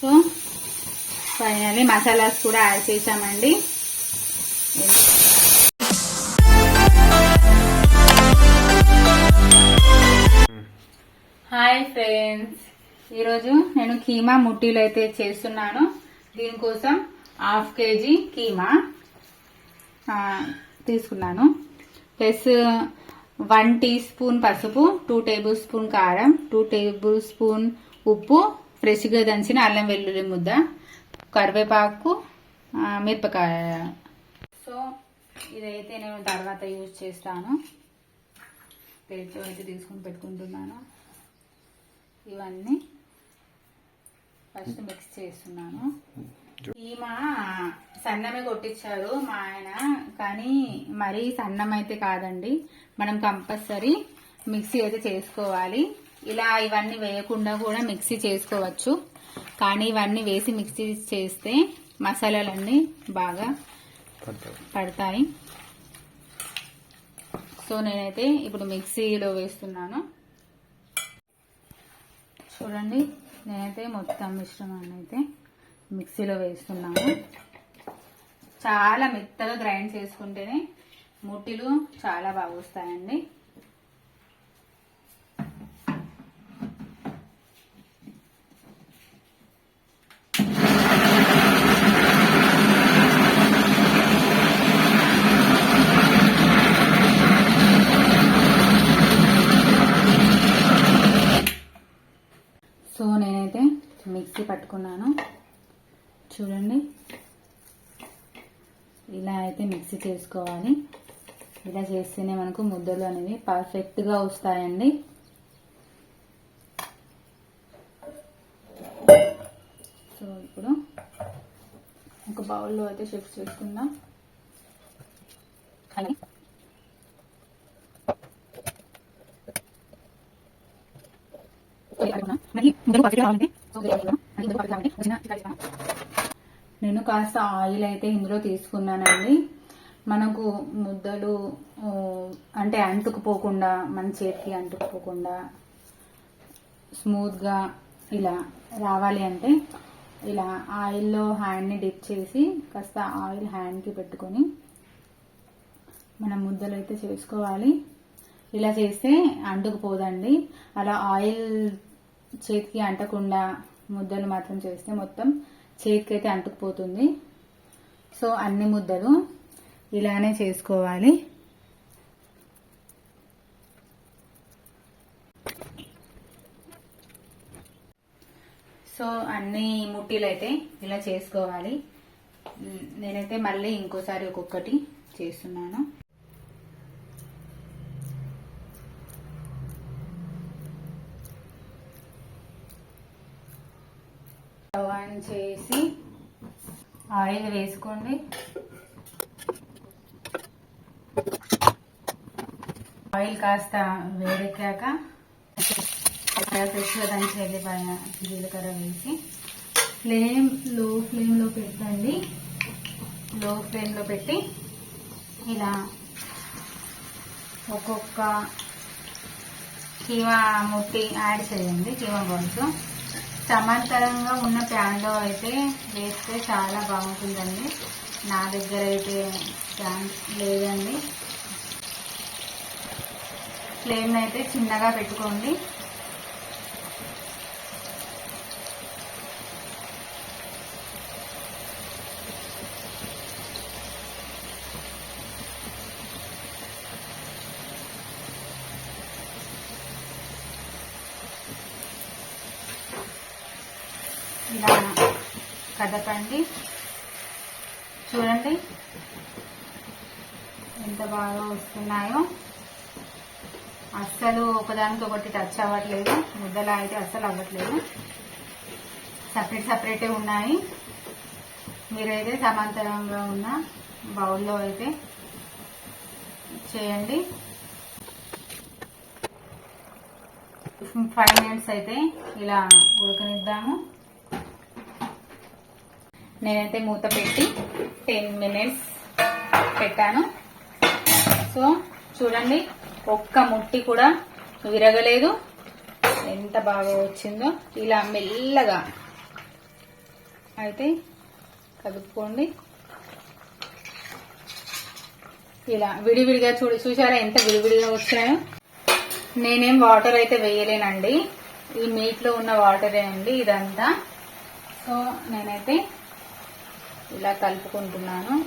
So finally masalas కూడా add చేసామండి hi friends. ఈరోజు నేను కీమా ముట్టీలు అయితే చేస్తున్నాను. దీనికోసం హాఫ్ కేజీ కీమా తీసుకున్నాను. ప్లస్ వన్ టీ స్పూన్ పసుపు టూ టేబుల్ స్పూన్ కారం టూ టేబుల్ స్పూన్ ఉప్పు ఫ్రెష్గా దంచిన అల్లం వెల్లుల్లి ముద్ద కరివేపాకు మిరపకాయ. సో ఇదైతే నేను తర్వాత యూజ్ చేస్తాను. ప్లేట్లో అయితే తీసుకుని పెట్టుకుంటున్నాను. ఇవన్నీ ఫస్ట్ మిక్స్ చేస్తున్నాను. ఈమా సన్నమే కొట్టించారు మా ఆయన కానీ మరీ సన్నం అయితే కాదండి. మనం కంపల్సరీ మిక్సీ అయితే చేసుకోవాలి. ఇలా ఇవన్నీ వేయకుండా కూడా మిక్సీ చేసుకోవచ్చు. కానీ ఇవన్నీ వేసి మిక్సీ చేస్తే మసాలాలన్నీ బాగా పడతాయి. సో నేనైతే ఇప్పుడు మిక్సీలో వేస్తున్నాను. చూడండి నేనైతే మొత్తం మిశ్రమాన్ని అయితే మిక్సీలో వేస్తున్నాను. చాలా మెత్తగా గ్రైండ్ చేసుకుంటేనే ముట్టిలు చాలా బాగా వస్తాయండి సో నేనైతే మిక్సీ పట్టుకున్నాను. చూడండి. ఇలా అయితే మిక్సీ చేసుకోవాలి. ఇలా చేస్తేనే మనకు ముద్దలు అనేవి పర్ఫెక్ట్గా వస్తాయండి. సో ఇప్పుడు ఒక బౌల్లో అయితే షిఫ్ట్ చేసుకుందాం. అలాగే. నేను కాస్త ఆయిల్ అయితే ఇందులో తీసుకున్నానండి. మనకు ముద్దలు అంటే అంటుకుపోకుండా మన చేతికి అంటుకుపోకుండా స్మూత్గా ఇలా రావాలి అంటే ఇలా ఆయిల్లో హ్యాండ్ని డిప్ చేసి కాస్త ఆయిల్ హ్యాండ్కి పెట్టుకొని మనం ముద్దలు అయితే చేసుకోవాలి. ఇలా చేస్తే అంటుకుపోదండి. అలా ఆయిల్ చేతికి అంటకుండా ముద్దలు మాత్రం చేస్తే మొత్తం చేతికి అయితే అంటుకుపోతుంది. సో అన్ని ముద్దలు ఇలానే చేసుకోవాలి. సో అన్ని ముట్టీలు అయితే ఇలా చేసుకోవాలి. నేనైతే మళ్ళీ ఇంకోసారి ఒక్కొక్కటి చేస్తున్నాను స్టవ్ ఆన్ చేసి ఆయిల్ వేసుకోండి. ఆయిల్ కాస్త వేడెక్కాక ఫ్రెష్గా దంచి వెళ్ళిపోయిన జీలకర్ర వేసి ఫ్లేమ్లో ఫ్లేమ్లో పెట్టండి. లో ఫ్లేమ్లో పెట్టి ఇలా ఒక్కొక్క కీవా ముట్టి యాడ్ చేయండి కీవా బాల్స్. సమాంతరంగా ఉన్న ప్యాన్లో అయితే వేస్తే చాలా బాగుంటుందండి. నా దగ్గర అయితే ప్యాన్ లేదండి. ఫ్లేమ్ అయితే చిన్నగా పెట్టుకోండి ఇలా కదపండి. చూడండి. ఎంత బాగా వస్తున్నాయో. అస్సలు ఒకదానికి ఒకటి టచ్ అవ్వట్లేదు. ముద్దలా అయితే అస్సలు అవ్వట్లేదు. సపరేట్ సపరేటే ఉన్నాయి. మీరైతే సమాంతరంగా ఉన్న బౌల్లో అయితే చేయండి. ఫైవ్ మినిట్స్ అయితే ఇలా ఉడకనిద్దాము. నేనైతే మూత పెట్టి టెన్ మినిట్స్ పెట్టాను. సో చూడండి ఒక్క ముట్టి కూడా విరగలేదు. ఎంత బాగా వచ్చిందో. ఇలా మెల్లగా అయితే కదుపుకోండి. ఇలా విడివిడిగా చూడు చూసారా ఎంత విడివిడిగా వచ్చాయో నేనేం వాటర్ అయితే వేయలేనండి. ఈ మీట్లో ఉన్న వాటరే అండి ఇదంతా. సో నేనైతే ఇలా కలుపుకుంటున్నాను.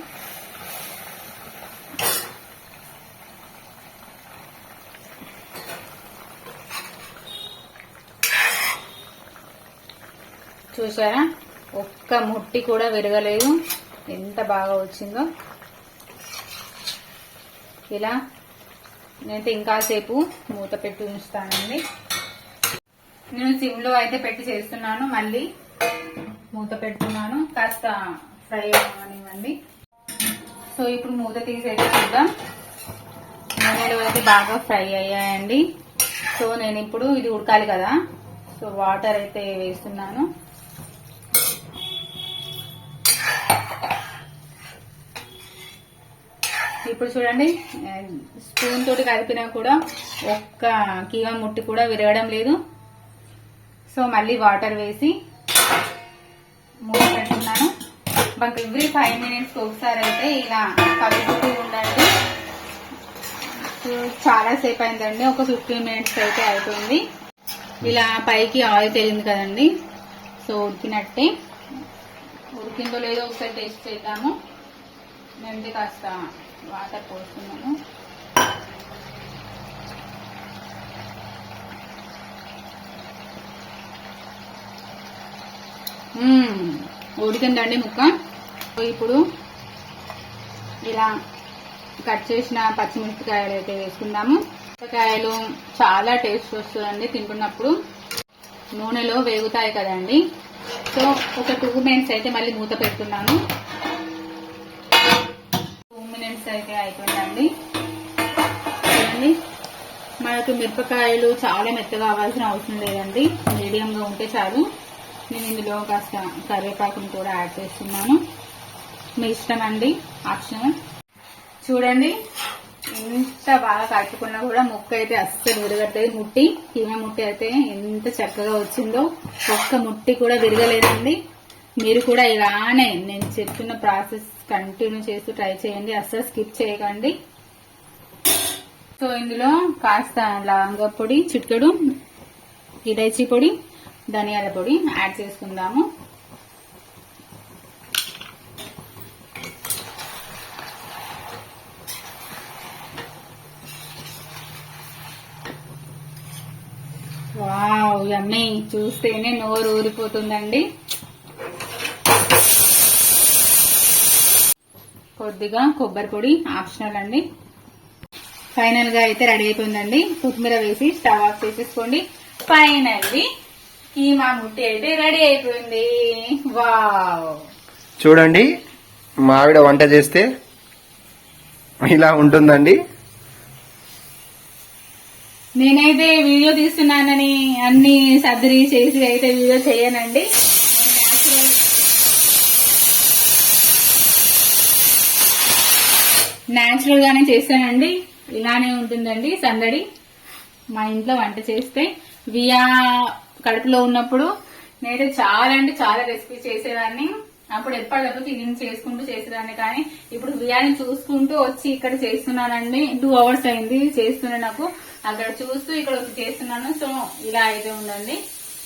చూసారా? ఒక్క ముట్టి కూడా విరగలేదు. ఎంత బాగా వచ్చిందో. ఇలా నేనైతే ఇంకాసేపు మూత పెట్టి ఉంచుతానండి. నేను సిమ్లో అయితే పెట్టి చేస్తున్నాను. మళ్ళీ మూత పెడుతున్నాను. కాస్త ఫ్రై అవ్వనివ్వండి సో ఇప్పుడు మూత తీసి అయితే చూద్దాం. నూనెలు అయితే బాగా ఫ్రై అయ్యాయండి. సో నేను ఇప్పుడు ఇది ఉడకాలి కదా. సో వాటర్ అయితే వేస్తున్నాను. ఇప్పుడు చూడండి స్పూన్ తోటి కలిపినా కూడా ఒక్క కీవ ముట్టి కూడా విరగడం లేదు. సో మళ్ళీ వాటర్ వేసి మాకు ఎవ్రీ ఫైవ్ మినిట్స్ ఒకసారి అయితే ఇలా కలుపుతూ ఉండండి. చాలా సేపు అయిందండి. ఒక ఫిఫ్టీన్ మినిట్స్ అయితే అయిపోయింది. ఇలా పైకి ఆయిల్ తేలింది కదండి. సో ఉడికినట్టే. ఉడికిందో లేదో ఒకసారి టేస్ట్ చేద్దాము. నేను కాస్త వాటర్ పోస్తున్నాను ఉడికిందండి ముక్క. ఇప్పుడు ఇలా కట్ చేసిన పచ్చిమిరపకాయలు అయితే వేసుకుందాము. మిరపకాయలు చాలా టేస్ట్ వస్తుందండి తింటున్నప్పుడు. నూనెలో వేగుతాయి కదండి. సో ఒక టూ మినిట్స్ అయితే మళ్ళీ మూత పెడుతున్నాను. టూ మినిట్స్ అయితే అయిపోయిందండి. చూడండి. మనకు మిరపకాయలు చాలా మెత్తగా అవ్వాల్సిన అవసరం లేదండి. మీడియంగా ఉంటే చాలు. నేను ఇందులో కాస్త కరివేపాకుని కూడా యాడ్ చేస్తున్నాను. మీ ఇష్టం అండి ఆప్షన్. చూడండి. ఎంత బాగా కలుపుకున్నా కూడా ముక్క అయితే అస్సలు విరగట్లేదు. ముట్టి కీమా ముట్టి అయితే ఎంత చక్కగా వచ్చిందో. ఒక్క ముట్టి కూడా విరగలేదండి. మీరు కూడా ఇలానే నేను చెప్తున్న ప్రాసెస్ కంటిన్యూ చేస్తూ ట్రై చేయండి. అస్సలు స్కిప్ చేయకండి. సో ఇందులో కాస్త లవంగ పొడి చిటికెడు ఇలైచీ పొడి ధనియాల పొడి యాడ్ చేసుకుందాము. Wow yummy. చూస్తేనే నోరు ఊరిపోతుందండి. కొద్దిగా కొబ్బరి పొడి ఆప్షనల్ అండి. ఫైనల్గా అయితే రెడీ అయిపోయిందండి. కొత్తిమీర వేసి స్టవ్ ఆఫ్ చేసేసుకోండి. ఫైనల్లీ కీమా ముట్టి అయితే రెడీ అయిపోయింది. వావ్. చూడండి మా ఆవిడ వంట చేస్తే ఇలా ఉంటుందండి. నేనైతే వీడియో తీస్తున్నానని అన్ని సర్జరీ చేసి అయితే వీడియో చేయనండి. న్యాచురల్ గానే చేస్తానండి. ఇలానే ఉంటుందండి సందడి. మా ఇంట్లో వంట చేస్తే. వియా కడుపులో ఉన్నప్పుడు నేనైతే చాలా అంటే చాలా రెసిపీ చేసేదాన్ని. అప్పుడు ఎప్పటికప్పుడు తిని చేసుకుంటూ చేసేదాన్ని కానీ ఇప్పుడు వియాని చూసుకుంటూ వచ్చి ఇక్కడ చేస్తున్నానండి. టూ అవర్స్ అయింది చేస్తున్నా నాకు. అక్కడ చూస్తూ ఇక్కడ ఒకటి చేస్తున్నాను సో ఇలా అయితే ఉండండి.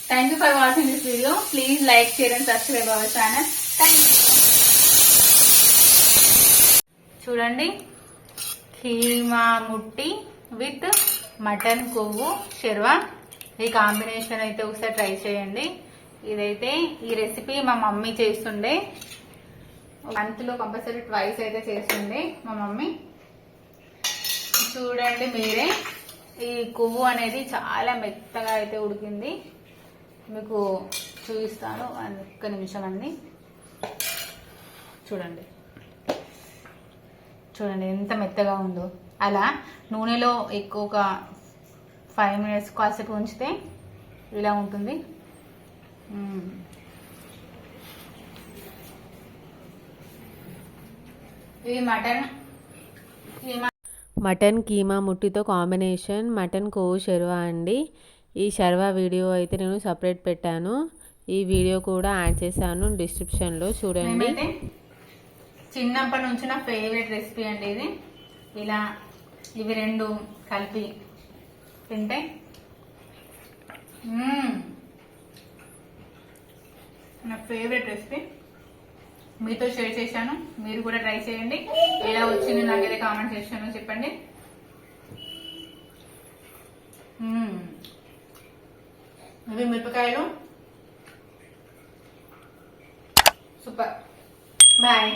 Thank you for watching this video please like share and subscribe our channel thank you చూడండి. కీమా ముట్టి విత్ మటన్ కొవ్వు షెర్వా. ఈ కాంబినేషన్ అయితే ఒకసారి ట్రై చేయండి. ఇదైతే ఈ రెసిపీ మా మమ్మీ చేస్తుండే. మంత్లో కంపల్సరీ ట్వైస్ అయితే చేస్తుండే మా మమ్మీ. చూడండి మీరే. ఈ కొవ్వు అనేది చాలా మెత్తగా అయితే ఉడికింది. మీకు చూపిస్తాను ఒక్క నిమిషం అండి. చూడండి. చూడండి ఎంత మెత్తగా ఉందో. అలా నూనెలో ఎక్కువ ఒక ఫైవ్ మినిట్స్ కాసేపు ఉంచితే ఇలా ఉంటుంది. ఇది మటన్ కీమా మటన్ కీమా ముట్టితో కాంబినేషన్ మటన్ కోవు షెర్వా అండి. ఈ షర్వా వీడియో అయితే నేను సపరేట్ పెట్టాను. ఈ వీడియో కూడా యాడ్ చేశాను డిస్క్రిప్షన్లో చూడండి. చిన్నప్పటి నుంచి నా ఫేవరెట్ రెసిపీ అండి ఇది. ఇలా ఇవి రెండు కలిపి తింటే నా ఫేవరెట్ రెసిపీ. మీతో షేర్ చేశాను. మీరు కూడా ట్రై చేయండి. ఎలా వచ్చింది నాకైతే కామెంట్ చేశాను చెప్పండి. మ్మ్. ఇవి మిరపకాయలు. సూపర్. బాయ్